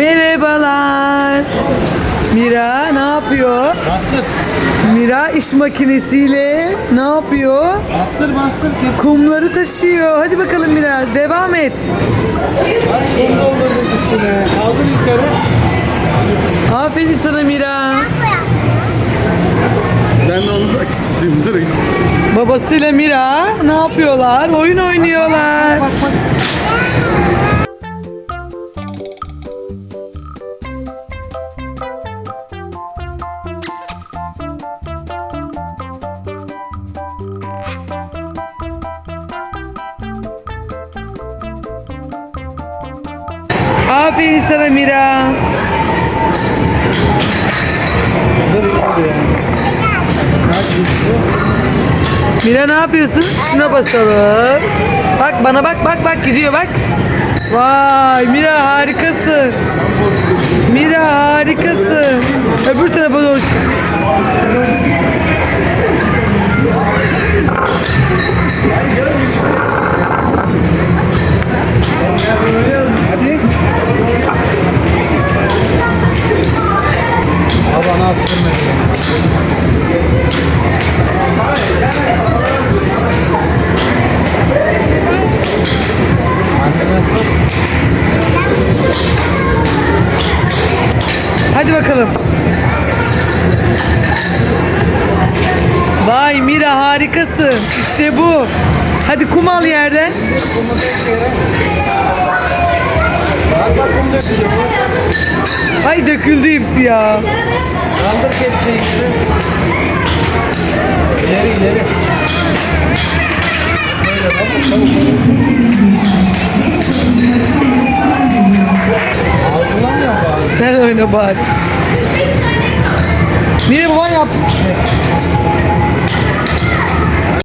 Merhabalar. Mira ne yapıyor? Bastır. Mira iş makinesiyle ne yapıyor? Bastır bastır. Kumları taşıyor. Hadi bakalım Mira devam et. Bak kum doldurduk içine. Kaldır yukarı. Aferin sana Mira. Ben de onu da tutayım durayım. Babasıyla Mira ne yapıyorlar? Oyun oynuyorlar. Bak bak. Aferin sana Mira. Mira ne yapıyorsun? Şuna basalım. Bak bana bak bak bak gidiyor bak. Vay Mira harikasın. Mira harikasın. Öbür tarafa doğru çık. Hadi bakalım. Vay Mira harikasın. İşte bu. Hadi kum al yerden. Ay döküldü hepsi ya. Kaldır kepçeyi ileri. İleri oyna bari. Niye baban yaptı?